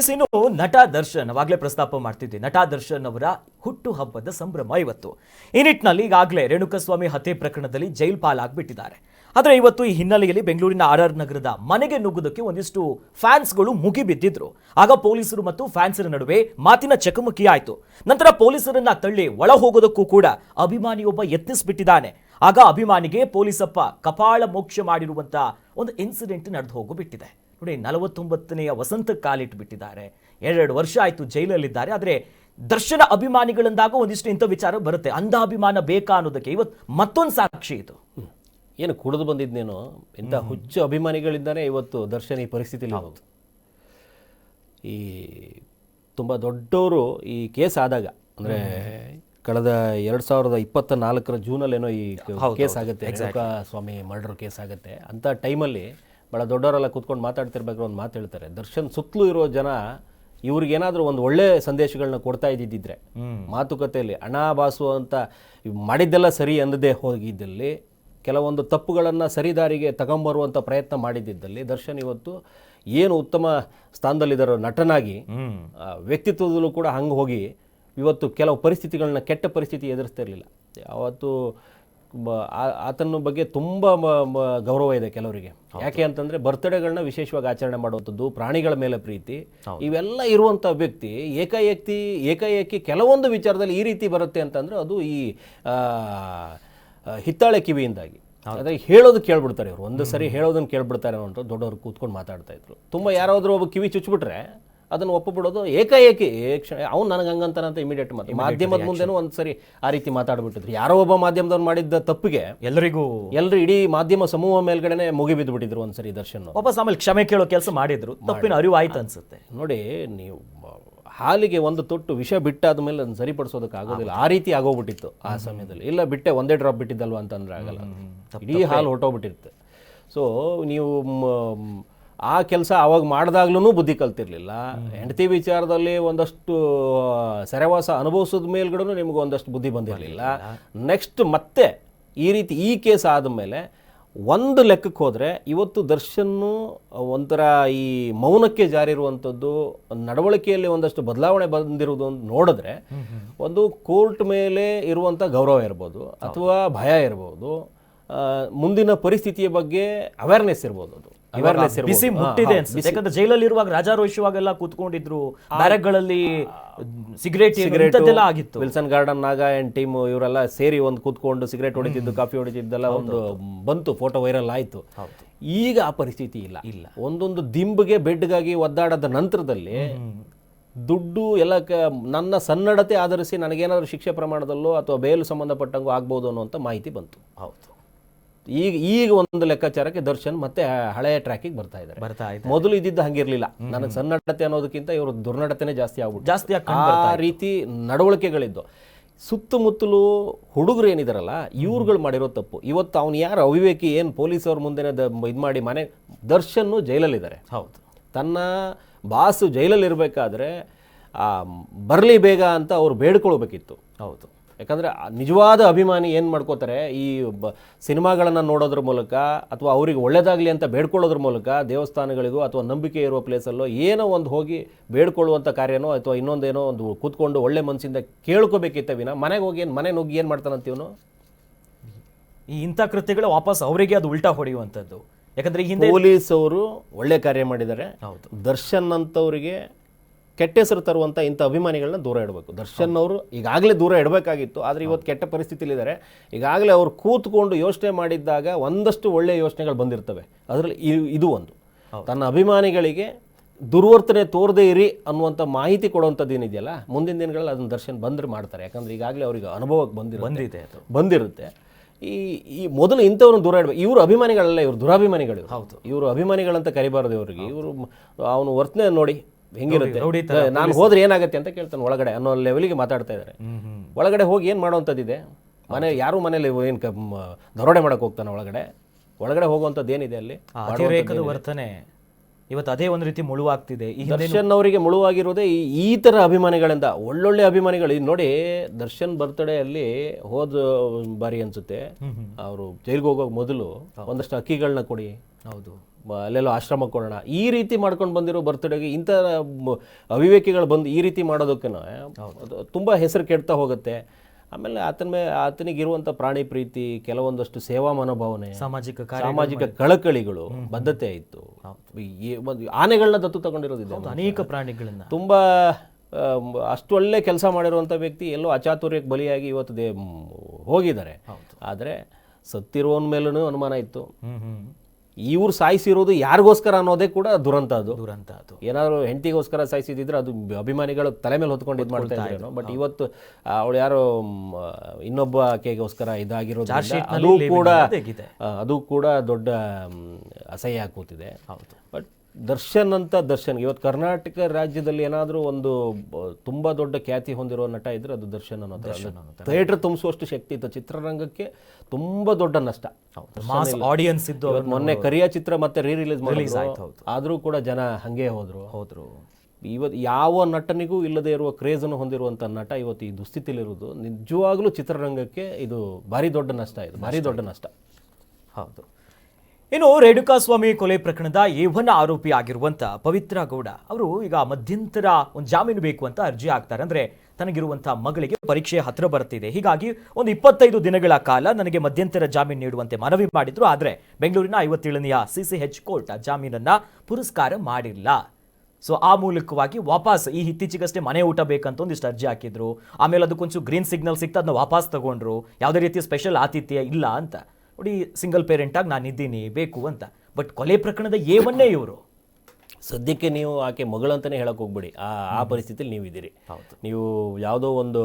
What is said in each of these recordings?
S ಇನ್ನು ನಟ ದರ್ಶನ್ ಅವಾಗಲೇ ಪ್ರಸ್ತಾಪ ಮಾಡ್ತಿದ್ವಿ. ನಟ ದರ್ಶನ್ ಅವರ ಹುಟ್ಟು ಹಬ್ಬದ ಸಂಭ್ರಮ ಇವತ್ತು. ಈ ನಿಟ್ಟಿನಲ್ಲಿ ಈಗಾಗಲೇ ರೇಣುಕಸ್ವಾಮಿ ಹತ್ಯೆ ಪ್ರಕರಣದಲ್ಲಿ ಜೈಲ್ ಪಾಲಾಗ್ಬಿಟ್ಟಿದ್ದಾರೆ. ಆದರೆ ಇವತ್ತು ಈ ಹಿನ್ನೆಲೆಯಲ್ಲಿ ಬೆಂಗಳೂರಿನ ಆರ್ ಆರ್ ನಗರದ ಮನೆಗೆ ನುಗ್ಗುವುದಕ್ಕೆ ಒಂದಿಷ್ಟು ಫ್ಯಾನ್ಸ್ಗಳು ಮುಗಿಬಿದ್ದಿದ್ರು. ಆಗ ಪೊಲೀಸರು ಮತ್ತು ಫ್ಯಾನ್ಸರ ನಡುವೆ ಮಾತಿನ ಚಕಮಕಿ ಆಯಿತು. ನಂತರ ಪೊಲೀಸರನ್ನ ತಳ್ಳಿ ಒಳ ಹೋಗೋದಕ್ಕೂ ಕೂಡ ಅಭಿಮಾನಿಯೊಬ್ಬ ಯತ್ನಿಸ್ಬಿಟ್ಟಿದ್ದಾನೆ. ಆಗ ಅಭಿಮಾನಿಗೆ ಪೊಲೀಸಪ್ಪ ಕಪಾಳ ಮೋಕ್ಷ ಮಾಡಿರುವಂತಹ ಒಂದು ಇನ್ಸಿಡೆಂಟ್ ನಡೆದು ಹೋಗಿಬಿಟ್ಟಿದೆ. ನೋಡಿ ನಲವತ್ತೊಂಬತ್ತನೆಯ ವಸಂತ ಕಾಲಿಟ್ಬಿಟ್ಟಿದ್ದಾರೆ. ಎರಡೆರಡು ವರ್ಷ ಆಯಿತು ಜೈಲಲ್ಲಿದ್ದಾರೆ. ಆದರೆ ದರ್ಶನ ಅಭಿಮಾನಿಗಳಿಂದಾಗ ಒಂದಿಷ್ಟು ಇಂಥ ವಿಚಾರ ಬರುತ್ತೆ. ಅಂಧ ಅಭಿಮಾನ ಬೇಕಾ ಅನ್ನೋದಕ್ಕೆ ಇವತ್ತು ಮತ್ತೊಂದು ಸಾಕ್ಷಿ ಇದು. ಏನು ಕುಡಿದು ಬಂದಿದ್ನೇನೋ? ಇಂಥ ಹುಚ್ಚು ಅಭಿಮಾನಿಗಳಿಂದಾನೇ ಇವತ್ತು ದರ್ಶನ ಈ ಪರಿಸ್ಥಿತಿಲಿ ಹೌದು. ಈ ತುಂಬ ದೊಡ್ಡವರು ಈ ಕೇಸ್ ಆದಾಗ ಅಂದರೆ ಕಳೆದ ಎರಡು ಸಾವಿರದ ಇಪ್ಪತ್ತ ನಾಲ್ಕರ ಜೂನಲ್ಲೇನೋ ಈ ಕೇಸ್ ಆಗುತ್ತೆ. ರೇಣುಕಾ ಸ್ವಾಮಿ ಮರ್ಡರ್ ಕೇಸ್ ಆಗುತ್ತೆ. ಅಂಥ ಟೈಮಲ್ಲಿ ಭಾಳ ದೊಡ್ಡವರೆಲ್ಲ ಕೂತ್ಕೊಂಡು ಮಾತಾಡ್ತಿರ್ಬೇಕು ಒಂದು ಮಾತು ಹೇಳ್ತಾರೆ. ದರ್ಶನ್ ಸುತ್ತಲೂ ಇರೋ ಜನ ಇವ್ರಿಗೇನಾದರೂ ಒಂದು ಒಳ್ಳೆ ಸಂದೇಶಗಳನ್ನ ಕೊಡ್ತಾ ಇದ್ದಿದ್ದಿದ್ರೆ ಮಾತುಕತೆಯಲ್ಲಿ ಹಣ ಬಾಸು ಅಂತ ಮಾಡಿದ್ದೆಲ್ಲ ಸರಿ ಅಂದದೇ ಹೋಗಿದ್ದಲ್ಲಿ ಕೆಲವೊಂದು ತಪ್ಪುಗಳನ್ನು ಸರಿದಾರಿಗೆ ತಗೊಂಬರುವಂಥ ಪ್ರಯತ್ನ ಮಾಡಿದ್ದಲ್ಲಿ ದರ್ಶನ್ ಇವತ್ತು ಏನು ಉತ್ತಮ ಸ್ಥಾನದಲ್ಲಿದ್ದಾರೋ ನಟನಾಗಿ ವ್ಯಕ್ತಿತ್ವದಲ್ಲೂ ಕೂಡ ಹಂಗೆ ಹೋಗಿ ಇವತ್ತು ಕೆಲವು ಪರಿಸ್ಥಿತಿಗಳನ್ನ ಕೆಟ್ಟ ಪರಿಸ್ಥಿತಿ ಎದುರಿಸ್ತಿರಲಿಲ್ಲ ಯಾವತ್ತು ಅವತ್ತು ಆತನ ಬಗ್ಗೆ ತುಂಬ ಮ- ಮ- ಗೌರವ ಇದೆ ಕೆಲವರಿಗೆ. ಯಾಕೆ ಅಂತಂದ್ರೆ ಬರ್ತ್ಡೇಗಳನ್ನ ವಿಶೇಷವಾಗಿ ಆಚರಣೆ ಮಾಡುವಂಥದ್ದು ಪ್ರಾಣಿಗಳ ಮೇಲೆ ಪ್ರೀತಿ ಇವೆಲ್ಲ ಇರುವಂಥ ವ್ಯಕ್ತಿ ಏಕಾಏಕಿ ಏಕಾಏಕಿ ಕೆಲವೊಂದು ವಿಚಾರದಲ್ಲಿ ಈ ರೀತಿ ಬರುತ್ತೆ ಅಂತಂದ್ರೆ ಅದು ಈ ಹಿತ್ತಾಳೆ ಕಿವಿಯಿಂದಾಗಿ. ಅದೇ ಹೇಳೋದು ಕೇಳ್ಬಿಡ್ತಾರೆ ಇವರು. ಒಂದು ಸರಿ ಹೇಳೋದನ್ನ ಕೇಳ್ಬಿಡ್ತಾರೆ ಅಂತ ದೊಡ್ಡವರು ಕೂತ್ಕೊಂಡು ಮಾತಾಡ್ತಾ ಇದ್ರು. ತುಂಬ ಯಾರಾದರೂ ಒಬ್ಬ ಕಿವಿ ಚುಚ್ಬಿಟ್ರೆ ಅದನ್ನು ಒಪ್ಪಬಿಡೋದು ಏಕಾಏಕಿ ಕ್ಷಣ ಅವ್ನು ನನಗೆ ಹಂಗಂತಾನಂತ ಇಮಿಡಿಯೇಟ್ ಮಾತು. ಮಾಧ್ಯಮದ ಮುಂದೆನೂ ಒಂದು ಸರಿ ಆ ರೀತಿ ಮಾತಾಡ್ಬಿಟ್ಟಿದ್ರು. ಯಾರೋ ಒಬ್ಬ ಮಾಧ್ಯಮದವ್ರು ಮಾಡಿದ್ದ ತಪ್ಪಿಗೆ ಎಲ್ಲರಿಗೂ ಎಲ್ಲರೂ ಇಡೀ ಮಾಧ್ಯಮ ಸಮೂಹ ಮೇಲ್ಗಡೆನೆ ಮುಗಿಬಿದ್ದು ಬಿಟ್ಟಿದ್ರು ಒಂದ್ಸರಿ ದರ್ಶನ್. ವಾಪಸ್ ಆಮೇಲೆ ಕ್ಷಮೆ ಕೇಳೋ ಕೆಲಸ ಮಾಡಿದ್ರು. ತಪ್ಪಿನ ಅರಿವು ಆಯ್ತು ಅನ್ಸುತ್ತೆ. ನೋಡಿ ನೀವು ಹಾಲಿಗೆ ಒಂದು ತೊಟ್ಟು ವಿಷ ಬಿಟ್ಟಾದ ಮೇಲೆ ಅದನ್ನು ಸರಿಪಡಿಸೋದಕ್ಕೆ ಆಗೋದಿಲ್ಲ. ಆ ರೀತಿ ಆಗೋಗ್ಬಿಟ್ಟಿತ್ತು ಆ ಸಮಯದಲ್ಲಿ. ಇಲ್ಲ ಬಿಟ್ಟೆ ಒಂದೇ ಡ್ರಾಪ್ ಬಿಟ್ಟಿದ್ದಲ್ವ ಅಂತಂದ್ರೆ ಆಗಲ್ಲ. ಇಡೀ ಹಾಲು ಹೊಟ್ಟೋಗ್ಬಿಟ್ಟಿರುತ್ತೆ ಸೊ ನೀವು ಆ ಕೆಲಸ ಅವಾಗ ಮಾಡಿದಾಗ್ಲೂ ಬುದ್ಧಿ ಕಲ್ತಿರ್ಲಿಲ್ಲ. ಹೆಂಡತಿ ವಿಚಾರದಲ್ಲಿ ಒಂದಷ್ಟು ಸೆರೆವಾಸ ಅನುಭವಿಸಿದ ಮೇಲ್ಗಡೆ ನಿಮ್ಗೆ ಒಂದಷ್ಟು ಬುದ್ಧಿ ಬಂದಿರಲಿಲ್ಲ. ನೆಕ್ಸ್ಟ್ ಮತ್ತೆ ಈ ರೀತಿ ಈ ಕೇಸ್ ಆದಮೇಲೆ ಒಂದು ಲೆಕ್ಕಕ್ಕೆ ಹೋದರೆ ಇವತ್ತು ದರ್ಶನ್ನು ಒಂಥರ ಈ ಮೌನಕ್ಕೆ ಜಾರಿರುವಂಥದ್ದು ನಡವಳಿಕೆಯಲ್ಲಿ ಒಂದಷ್ಟು ಬದಲಾವಣೆ ಬಂದಿರುವುದು ಅಂತ ನೋಡಿದ್ರೆ ಒಂದು ಕೋರ್ಟ್ ಮೇಲೆ ಇರುವಂಥ ಗೌರವ ಇರ್ಬೋದು ಅಥವಾ ಭಯ ಇರ್ಬೋದು ಮುಂದಿನ ಪರಿಸ್ಥಿತಿಯ ಬಗ್ಗೆ ಅವೇರ್ನೆಸ್ ಇರ್ಬೋದು ಅದು. ಅವೇರ್ನೆಸ್ ಬಿಸಿ ಮುಟ್ಟಿದೆ ಅನ್ಸುತ್ತೆ. ಯಾಕಂದ್ರೆ ಜೈಲಲ್ಲಿ ಇರುವಾಗ ರಾಜಾರೋಹಿಸುವಾಗೆಲ್ಲ ಕೂತ್ಕೊಂಡಿದ್ರು ಬ್ಯಾರಕ್ಗಳಲ್ಲಿ ಸಿಗರೇಟ್ ಇಂಥದ್ದೆಲ್ಲ ಆಗಿತ್ತು. Wilson Garden Naga and team ಇವರೆಲ್ಲ ಸೇರಿ ಒಂದು ಕೂತ್ಕೊಂಡು ಸಿಗರೇಟ್ ಹೊಡಿತಿದ್ದು ಕಾಫಿ ಹೊಡಿತಿದ್ದೆಲ್ಲ ಒಂದು ಬಂತು ಫೋಟೋ ವೈರಲ್ ಆಯಿತು. ಈಗ ಆ ಪರಿಸ್ಥಿತಿ ಇಲ್ಲ. ಇಲ್ಲ. ಒಂದೊಂದು ದಿಂಬಿಗೆ ಬೆಡ್ಗಾಗಿ ಒದ್ದಾಡದ ನಂತರದಲ್ಲಿ ದುಡ್ಡು ಎಲ್ಲ ಕ ನನ್ನ ಸನ್ನಡತೆ ಆಧರಿಸಿ ನನಗೇನಾದರೂ ಶಿಕ್ಷೆ ಪ್ರಮಾಣದಲ್ಲೋ ಅಥವಾ ಬೇಲು ಸಂಬಂಧಪಟ್ಟಂಗೂ ಆಗ್ಬೋದು ಅನ್ನುವಂಥ ಮಾಹಿತಿ ಬಂತು. ಹೌದು. ಈಗ ಈಗ ಒಂದು ಲೆಕ್ಕಾಚಾರಕ್ಕೆ ದರ್ಶನ್ ಮತ್ತೆ ಹಳೆಯ ಟ್ರ್ಯಾಕಿಗೆ ಬರ್ತಾ ಇದ್ದಾರೆ. ಬರ್ತಾ ಇದೆ ಮೊದಲು ಇದ್ದಿದ್ದು ಹಂಗಿರ್ಲಿಲ್ಲ. ನನಗೆ ಸನ್ನಡತೆ ಅನ್ನೋದಕ್ಕಿಂತ ಇವರು ದುರ್ನಡತೆನೇ ಜಾಸ್ತಿ ಆಗ್ಬಿಟ್ಟು ಜಾಸ್ತಿ ಆಗ್ ಆ ರೀತಿ ನಡವಳಿಕೆಗಳಿದ್ದು. ಸುತ್ತಮುತ್ತಲು ಹುಡುಗರು ಏನಿದಾರಲ್ಲ ಇವ್ರುಗಳು ಮಾಡಿರೋ ತಪ್ಪು. ಇವತ್ತು ಅವ್ನು ಯಾರು ಅವಿವೇಕಿ ಏನು ಪೊಲೀಸವ್ರ ಮುಂದೆ ಇದು ಮಾಡಿ ಮನೆ ದರ್ಶನ್ನು ಜೈಲಲ್ಲಿದ್ದಾರೆ. ಹೌದು. ತನ್ನ ಬಾಸು ಜೈಲಲ್ಲಿ ಇರಬೇಕಾದ್ರೆ ಬರಲಿ ಬೇಗ ಅಂತ ಅವ್ರು ಬೇಡ್ಕೊಳ್ಬೇಕಿತ್ತು. ಹೌದು. ಯಾಕಂದರೆ ನಿಜವಾದ ಅಭಿಮಾನಿ ಏನು ಮಾಡ್ಕೋತಾರೆ ಈ ಬ ಸಿನಿಮಾಗಳನ್ನು ನೋಡೋದ್ರ ಮೂಲಕ ಅಥವಾ ಅವರಿಗೆ ಒಳ್ಳೆಯದಾಗಲಿ ಅಂತ ಬೇಡ್ಕೊಳ್ಳೋದ್ರ ಮೂಲಕ ದೇವಸ್ಥಾನಗಳಿಗೂ ಅಥವಾ ನಂಬಿಕೆ ಇರುವ ಪ್ಲೇಸಲ್ಲೋ ಏನೋ ಒಂದು ಹೋಗಿ ಬೇಡ್ಕೊಳ್ಳುವಂಥ ಕಾರ್ಯನೋ ಅಥವಾ ಇನ್ನೊಂದೇನೋ ಒಂದು ಕೂತ್ಕೊಂಡು ಒಳ್ಳೆ ಮನಸ್ಸಿಂದ ಕೇಳ್ಕೋಬೇಕಿತ್ತ ವಿನ? ಮನೆಗೆ ಹೋಗಿ ಏನು ಮನೆಗೆ ಹೋಗಿ ಏನು ಮಾಡ್ತಾನಂತೀವನು ಈ ಇಂಥ ಕೃತ್ಯಗಳು ವಾಪಸ್ ಅವರಿಗೆ ಅದು ಉಲ್ಟಾ ಹೊಡೆಯುವಂಥದ್ದು. ಯಾಕಂದ್ರೆ ಹಿಂದೆ ಪೊಲೀಸ್ ಅವರು ಒಳ್ಳೆ ಕಾರ್ಯ ಮಾಡಿದ್ದಾರೆ. ಹೌದು. ದರ್ಶನ್ ಅಂತವರಿಗೆ ಕೆಟ್ಟ ಹೆಸರು ತರುವಂಥ ಇಂಥ ಅಭಿಮಾನಿಗಳನ್ನ ದೂರ ಇಡಬೇಕು. ದರ್ಶನ್ ಅವರು ಈಗಾಗಲೇ ದೂರ ಇಡಬೇಕಾಗಿತ್ತು ಆದರೆ ಇವತ್ತು ಕೆಟ್ಟ ಪರಿಸ್ಥಿತಿಯಲ್ಲಿದ್ದಾರೆ ಈಗಾಗಲೇ ಅವರು ಕೂತ್ಕೊಂಡು ಯೋಚನೆ ಮಾಡಿದ್ದಾಗ ಒಂದಷ್ಟು ಒಳ್ಳೆಯ ಯೋಚನೆಗಳು ಬಂದಿರ್ತವೆ. ಅದರಲ್ಲಿ ಇದು ಒಂದು. ತನ್ನ ಅಭಿಮಾನಿಗಳಿಗೆ ದುರ್ವರ್ತನೆ ತೋರದೇ ಇರಿ ಅನ್ನುವಂಥ ಮಾಹಿತಿ ಕೊಡುವಂಥದ್ದು ಏನಿದೆಯಲ್ಲ ಮುಂದಿನ ದಿನಗಳಲ್ಲಿ ಅದನ್ನು ದರ್ಶನ್ ಬಂದ್ರೆ ಮಾಡ್ತಾರೆ. ಯಾಕಂದ್ರೆ ಈಗಾಗಲೇ ಅವರಿಗೆ ಅನುಭವಕ್ಕೆ ಬಂದಿರುತ್ತೆ. ಬಂದಿದೆ ಬಂದಿರುತ್ತೆ. ಈ ಈ ಮೊದಲು ಇಂಥವ್ರನ್ನ ದೂರ ಇಡಬೇಕು. ಇವರು ಅಭಿಮಾನಿಗಳಲ್ಲ ಇವರು ದುರಾಭಿಮಾನಿಗಳು ಹೌದು. ಇವರು ಅಭಿಮಾನಿಗಳಂತ ಕರಿಬಾರ್ದು ಇವರಿಗೆ. ಇವರು ಅವನು ವರ್ತನೆ ನೋಡಿ ಹೆಂಗಿರುತ್ತೆ? ನಾನು ಹೋದ್ರೆ ಏನಾಗುತ್ತೆ ಅಂತ ಕೇಳ್ತಾನೆ ಒಳಗಡೆ ಅನ್ನೋ ಲೆವೆಲಿಗೆ ಮಾತಾಡ್ತಾ ಇದ್ದಾರೆ ಒಳಗಡೆ ಹೋಗಿ ಏನು ಮಾಡೋವಂಥದ್ದಿದೆ? ಮನೆ ಯಾರು ಮನೇಲಿ ಏನು ದರೋಡೆ ಮಾಡಕ್ಕೆ ಹೋಗ್ತಾನೆ ಒಳಗಡೆ? ಒಳಗಡೆ ಹೋಗುವಂಥದ್ದು ಏನಿದೆ ಅಲ್ಲಿ? ಅತಿರೇಕದ ವರ್ತನೆ. ಇವತ್ತು ಅದೇ ಒಂದು ರೀತಿ ಮುಳುವಾಗ್ತಿದೆ. ಈ ದರ್ಶನ್ ಅವರಿಗೆ ಮುಳುವಾಗಿರೋದೇ ಈ ಈ ಥರ ಅಭಿಮಾನಿಗಳಿಂದ. ಒಳ್ಳೊಳ್ಳೆ ಅಭಿಮಾನಿಗಳು. ಈಗ ನೋಡಿ ದರ್ಶನ್ ಬರ್ತ್ಡೇ ಅಲ್ಲಿ ಹೋದ ಬಾರಿ ಅನ್ಸುತ್ತೆ. ಅವರು ಜೈಲಿಗೆ ಹೋಗೋ ಮೊದಲು ಒಂದಷ್ಟು ಅಕ್ಕಿಗಳನ್ನ ಕೊಡಿ. ಹೌದು. ಅಲ್ಲೆಲ್ಲೋ ಆಶ್ರಮ ಕೊಡೋಣ. ಈ ರೀತಿ ಮಾಡ್ಕೊಂಡು ಬಂದಿರೋ ಬರ್ತ್ಡೇಗೆ ಇಂಥ ಅವಿವೇಕಿಗಳು ಬಂದು ಈ ರೀತಿ ಮಾಡೋದಕ್ಕೆ ತುಂಬ ಹೆಸರು ಕೆಡ್ತಾ ಹೋಗುತ್ತೆ. ಆಮೇಲೆ ಆತನ ಮೇ ಆತನಿಗಿರುವಂಥ ಪ್ರಾಣಿ ಪ್ರೀತಿ ಕೆಲವೊಂದಷ್ಟು ಸೇವಾ ಮನೋಭಾವನೆ ಸಾಮಾಜಿಕ ಸಾಮಾಜಿಕ ಕಳಕಳಿಗಳು ಬದ್ಧತೆ ಇತ್ತು ಈ ಒಂದು ಆನೆಗಳನ್ನ ದತ್ತು ತಗೊಂಡಿರೋದಿದೆ ಅನೇಕ ಪ್ರಾಣಿಗಳನ್ನ. ತುಂಬ ಅಷ್ಟು ಒಳ್ಳೆ ಕೆಲಸ ಮಾಡಿರುವಂಥ ವ್ಯಕ್ತಿ ಎಲ್ಲೋ ಅಚಾತುರ್ಯಕ್ಕೆ ಬಲಿಯಾಗಿ ಇವತ್ತು ದೇ ಹೋಗಿದ್ದಾರೆ. ಆದರೆ ಸತ್ತಿರುವವನ ಮೇಲೂ ಅನುಮಾನ ಇತ್ತು. ಇವ್ರು ಸಾಯಿಸಿರೋದು ಯಾರಿಗೋಸ್ಕರ ಅನ್ನೋದೇ ಕೂಡ ದುರಂತ ಅದು. ದುರಂತ ಅದು. ಏನಾದ್ರು ಹೆಂಡತಿಗೋಸ್ಕರ ಸಾಯಿಸಿದ್ರೆ ಅದು ಅಭಿಮಾನಿಗಳು ತಲೆ ಮೇಲೆ ಹೊತ್ಕೊಂಡು ಇದು ಮಾಡ್ತಾ ಇದ್ರು ಬಟ್ ಇವತ್ತು ಅವಳು ಯಾರು ಇನ್ನೊಬ್ಬ ಆಕೆಗೋಸ್ಕರ ಇದಾಗಿರೋದು ಅದು ಕೂಡ ಅದು ಕೂಡ ದೊಡ್ಡ ಅಸಹ್ಯ ಕೂತಿದೆ ಹೌದು. ಬಟ್ ದರ್ಶನ್ ಅಂತ ದರ್ಶನ್. ಇವತ್ತು ಕರ್ನಾಟಕ ರಾಜ್ಯದಲ್ಲಿ ಏನಾದರೂ ಒಂದು ತುಂಬ ದೊಡ್ಡ ಖ್ಯಾತಿ ಹೊಂದಿರೋ ನಟ ಇದ್ರೆ ಅದು ದರ್ಶನ್ ಅನ್ನೋ ಥಿಯೇಟರ್ ತುಂಬಿಸುವಷ್ಟು ಶಕ್ತಿ ಇತ್ತು. ಚಿತ್ರರಂಗಕ್ಕೆ ತುಂಬಾ ದೊಡ್ಡ ನಷ್ಟ. ಮಾಸ್ ಆಡಿಯನ್ಸ್ ಇದ್ದು ಮೊನ್ನೆ ಕರಿಯ ಚಿತ್ರ ಮತ್ತೆ ರೀ ರಿಲೀಸ್ ಆಯ್ತು, ಮಾಡಿದ್ರು ಆದರೂ ಕೂಡ ಜನ ಹಂಗೆ ಹೋದರು. ಹೋದರು. ಇವತ್ತು ಯಾವ ನಟನಿಗೂ ಇಲ್ಲದೆ ಇರುವ ಕ್ರೇಜನ್ನು ಹೊಂದಿರುವಂಥ ನಟ ಇವತ್ತು ಈ ದುಸ್ಥಿತಿಲಿರುವುದು ನಿಜವಾಗ್ಲೂ ಚಿತ್ರರಂಗಕ್ಕೆ ಇದು ಭಾರಿ ದೊಡ್ಡ ನಷ್ಟ ಇದು. ಭಾರಿ ದೊಡ್ಡ ನಷ್ಟ. ಹೌದು. ಇನ್ನು ರೇಣುಕಾಸ್ವಾಮಿ ಕೊಲೆ ಪ್ರಕರಣದ ಏವನ ಆರೋಪಿ ಆಗಿರುವಂತ ಪವಿತ್ರ ಗೌಡ, ಅವರು ಈಗ ಮಧ್ಯಂತರ ಒಂದು ಜಾಮೀನು ಬೇಕು ಅಂತ ಅರ್ಜಿ ಹಾಕ್ತಾರೆ. ಅಂದ್ರೆ ತನಗಿರುವಂತಹ ಮಗಳಿಗೆ ಪರೀಕ್ಷೆ ಹತ್ರ ಬರುತ್ತಿದೆ ಹೀಗಾಗಿ ಒಂದು ಇಪ್ಪತ್ತೈದು ದಿನಗಳ ಕಾಲ ನನಗೆ ಮಧ್ಯಂತರ ಜಾಮೀನು ನೀಡುವಂತೆ ಮನವಿ ಮಾಡಿದ್ರು. ಆದ್ರೆ ಬೆಂಗಳೂರಿನ ಐವತ್ತೇಳನೆಯ ಎಚ್ ಕೋರ್ಟ್ ಆ ಜಾಮೀನನ್ನ ಪುರಸ್ಕಾರ ಮಾಡಿಲ್ಲ. ಸೊ ಆ ಮೂಲಕವಾಗಿ ವಾಪಸ್ ಈ ಇತ್ತೀಚೆಗಷ್ಟೇ ಮನೆ ಊಟ ಬೇಕಂತ ಒಂದಿಷ್ಟು ಅರ್ಜಿ ಹಾಕಿದ್ರು. ಆಮೇಲೆ ಅದಕ್ಕೊಂಚು ಗ್ರೀನ್ ಸಿಗ್ನಲ್ ಸಿಕ್ತು, ಅದನ್ನ ವಾಪಸ್ ತಗೊಂಡ್ರು. ಯಾವುದೇ ರೀತಿಯ ಸ್ಪೆಷಲ್ ಆತಿಥ್ಯ ಇಲ್ಲ ಅಂತ. ನೋಡಿ ಸಿಂಗಲ್ ಪೇರೆಂಟ್ ಆಗಿ ನಾನು ಇದ್ದೀನಿ ಬೇಕು ಅಂತ. ಬಟ್ ಕೊಲೆ ಪ್ರಕರಣದ ಏವನ್ನೇ ಇವರು. ಸದ್ಯಕ್ಕೆ ನೀವು ಆಕೆ ಮಗಳು ಅಂತಲೇ ಹೇಳಕ್ಕೆ ಹೋಗ್ಬಿಡಿ. ಆ ಆ ಪರಿಸ್ಥಿತಿಯಲ್ಲಿ ನೀವು ಇದ್ದೀರಿ ನೀವು ಯಾವುದೋ ಒಂದು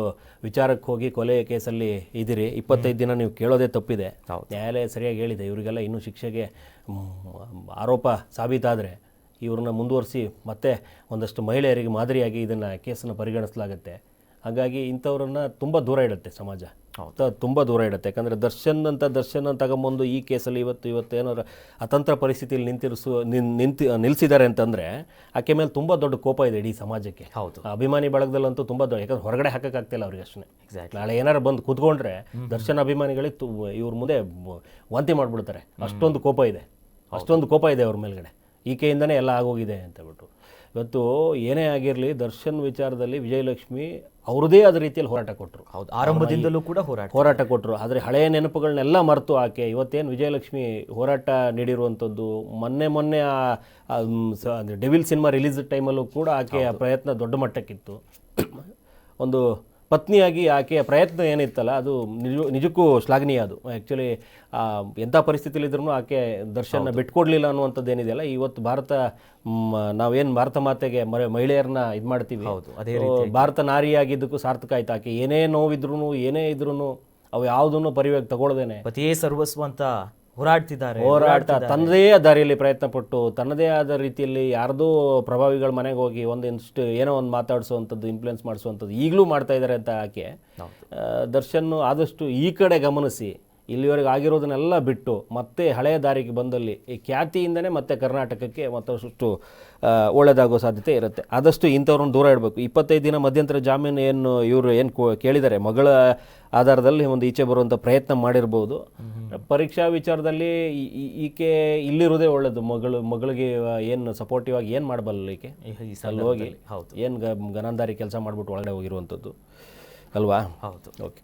ವಿಚಾರಕ್ಕೆ ಹೋಗಿ ಕೊಲೆ ಕೇಸಲ್ಲಿ ಇದ್ದೀರಿ. ಇಪ್ಪತ್ತೈದು ದಿನ ನೀವು ಕೇಳೋದೇ ತಪ್ಪಿದೆ. ನ್ಯಾಯಾಲಯ ಸರಿಯಾಗಿ ಹೇಳಿದೆ. ಇವರಿಗೆಲ್ಲ ಇನ್ನೂ ಶಿಕ್ಷೆಗೆ ಆರೋಪ ಸಾಬೀತಾದರೆ ಇವ್ರನ್ನ ಮುಂದುವರಿಸಿ ಮತ್ತೆ ಒಂದಷ್ಟು ಮಹಿಳೆಯರಿಗೆ ಮಾದರಿಯಾಗಿ ಇದನ್ನು ಕೇಸನ್ನು ಪರಿಗಣಿಸಲಾಗುತ್ತೆ. ಹಾಗಾಗಿ ಇಂಥವ್ರನ್ನ ತುಂಬ ದೂರ ಇಡುತ್ತೆ ಸಮಾಜ. ತ- ತುಂಬ ದೂರ ಇಡುತ್ತೆ ಯಾಕಂದರೆ ದರ್ಶನ್ ಅಂತ ದರ್ಶನ್ ತಗೊಂಬಂದು ಈ ಕೇಸಲ್ಲಿ ಇವತ್ತು ಇವತ್ತು ಏನಾದ್ರು ಅತಂತ್ರ ಪರಿಸ್ಥಿತಿಯಲ್ಲಿ ನಿಂತಿರಿಸು ನಿಂತು ನಿಲ್ಲಿಸಿದ್ದಾರೆ ಅಂತಂದರೆ ಆಕೆ ಮೇಲೆ ತುಂಬ ದೊಡ್ಡ ಕೋಪ ಇದೆ ಇಡೀ ಸಮಾಜಕ್ಕೆ. ಹೌದು. ಅಭಿಮಾನಿ ಬಳಗದಲ್ಲಂತೂ ತುಂಬ ದೊಡ್ಡ ಯಾಕಂದ್ರೆ ಹೊರಗಡೆ ಹಾಕೋಕ್ಕಾಗ್ತಿಲ್ಲ ಅವ್ರಿಗೆ ಅಷ್ಟೇ. Exactly. ನಾಳೆ ಏನಾರು ಬಂದು ಕೂತ್ಕೊಂಡ್ರೆ ದರ್ಶನ್ ಅಭಿಮಾನಿಗಳಿಗೆ ತು ಇವ್ರ ಮುಂದೆ ವಾಂತಿ ಮಾಡಿಬಿಡ್ತಾರೆ. ಅಷ್ಟೊಂದು ಕೋಪ ಇದೆ. ಅಷ್ಟೊಂದು ಕೋಪ ಇದೆ ಅವ್ರ ಮೇಲ್ಗಡೆ. ಈಕೆಯಿಂದನೇ ಎಲ್ಲ ಆಗೋಗಿದೆ ಅಂತ ಹೇಳ್ಬಿಟ್ಟು. ಇವತ್ತು ಏನೇ ಆಗಿರಲಿ ದರ್ಶನ್ ವಿಚಾರದಲ್ಲಿ ವಿಜಯಲಕ್ಷ್ಮಿ ಅವ್ರದೇ ಆದ ರೀತಿಯಲ್ಲಿ ಹೋರಾಟ ಕೊಟ್ಟರು ಹೌದು ಆರಂಭದಿಂದಲೂ ಕೂಡ ಹೋರಾಟ ಹೋರಾಟ ಕೊಟ್ಟರು ಆದರೆ ಹಳೆಯ ನೆನಪುಗಳನ್ನೆಲ್ಲ ಮರೆತು ಆಕೆ. ಇವತ್ತೇನು ವಿಜಯಲಕ್ಷ್ಮಿ ಹೋರಾಟ ನೀಡಿರುವಂಥದ್ದು ಮೊನ್ನೆ ಮೊನ್ನೆ ಆ ಡೆವಿಲ್ ಸಿನಿಮಾ ರಿಲೀಸ್ ಟೈಮಲ್ಲೂ ಕೂಡ ಆಕೆಯ ಪ್ರಯತ್ನ ದೊಡ್ಡ ಮಟ್ಟಕ್ಕಿತ್ತು. ಒಂದು ಪತ್ನಿಯಾಗಿ ಆಕೆಯ ಪ್ರಯತ್ನ ಏನಿತ್ತಲ್ಲ ಅದು ನಿಜ ನಿಜಕ್ಕೂ ಶ್ಲಾಘನೀಯ ಅದು. ಆ್ಯಕ್ಚುಲಿ ಎಂಥ ಪರಿಸ್ಥಿತಿಲಿದ್ರೂ ಆಕೆ ದರ್ಶನ ಬಿಟ್ಕೊಡ್ಲಿಲ್ಲ ಅನ್ನುವಂಥದ್ದು ಏನಿದೆಯಲ್ಲ ಇವತ್ತು ಭಾರತ ನಾವೇನು ಭಾರತ ಮಾತೆಗೆ ಮರೆ ಮಹಿಳೆಯರನ್ನ ಇದು ಮಾಡ್ತೀವಿ ಹೌದು, ಅದೇ ಭಾರತ ನಾರಿಯಾಗಿದ್ದಕ್ಕೂ ಸಾರ್ಥಕ ಆಯ್ತು. ಆಕೆ ಏನೇ ನೋವಿದ್ರು ಏನೇ ಇದ್ರೂ ಅವು ಯಾವುದನ್ನು ಪರಿವಾಗಿ ತಗೊಳ್ದೇನೆ. ಪತಿಯೇ ಸರ್ವಸ್ವ ಅಂತ ಹೋರಾಡ್ತಿದ್ದಾರೆ ಹೋರಾಟ ತನ್ನದೇ ದಾರಿಯಲ್ಲಿ ಪ್ರಯತ್ನ ಪಟ್ಟು ತನ್ನದೇ ಆದ ರೀತಿಯಲ್ಲಿ ಯಾರ್ದೋ ಪ್ರಭಾವಿಗಳ ಮನೆಗೆ ಹೋಗಿ ಒಂದಿಷ್ಟು ಏನೋ ಒಂದು ಮಾತಾಡಿಸುವಂಥದ್ದು ಇನ್ಫ್ಲುಯೆನ್ಸ್ ಮಾಡಿಸುವಂಥದ್ದು ಈಗಲೂ ಮಾಡ್ತಾ ಇದ್ದಾರೆ ಅಂತ ಆಕೆ. ದರ್ಶನ್ ಆದಷ್ಟು ಈ ಕಡೆ ಗಮನಿಸಿ. ಇಲ್ಲಿವರೆಗೆ ಆಗಿರೋದನ್ನೆಲ್ಲ ಬಿಟ್ಟು ಮತ್ತೆ ಹಳೆಯ ದಾರಿಗೆ ಬಂದಲ್ಲಿ ಈ ಖ್ಯಾತಿಯಿಂದನೇ ಮತ್ತೆ ಕರ್ನಾಟಕಕ್ಕೆ ಮತ್ತಷ್ಟು ಒಳ್ಳೆಯದಾಗೋ ಸಾಧ್ಯತೆ ಇರುತ್ತೆ. ಆದಷ್ಟು ಇಂಥವ್ರನ್ನ ದೂರ ಇಡಬೇಕು. ಇಪ್ಪತ್ತೈದು ದಿನ ಮಧ್ಯಂತರ ಜಾಮೀನು ಏನು ಇವರು ಏನು ಕೇಳಿದ್ದಾರೆ ಮಗಳ ಆಧಾರದಲ್ಲಿ ಒಂದು ಈಚೆ ಬರುವಂಥ ಪ್ರಯತ್ನ ಮಾಡಿರ್ಬೋದು. ಪರೀಕ್ಷಾ ವಿಚಾರದಲ್ಲಿ ಈಕೆ ಇಲ್ಲಿರೋದೇ ಒಳ್ಳೆಯದು ಮಗಳು ಮಗಳಿಗೆ ಏನು ಸಪೋರ್ಟಿವ್ ಆಗಿ ಏನು ಮಾಡಬಲ್ಲ ಈಕೆ? ಈ- ಸಲ ಹೋಗಿ ಹೌದು. ಏನು ಗನಂದಾರಿ ಕೆಲಸ ಮಾಡಿಬಿಟ್ಟು ಒಳಗಡೆ ಹೋಗಿರುವಂಥದ್ದು ಅಲ್ವಾ? ಹೌದು. ಓಕೆ.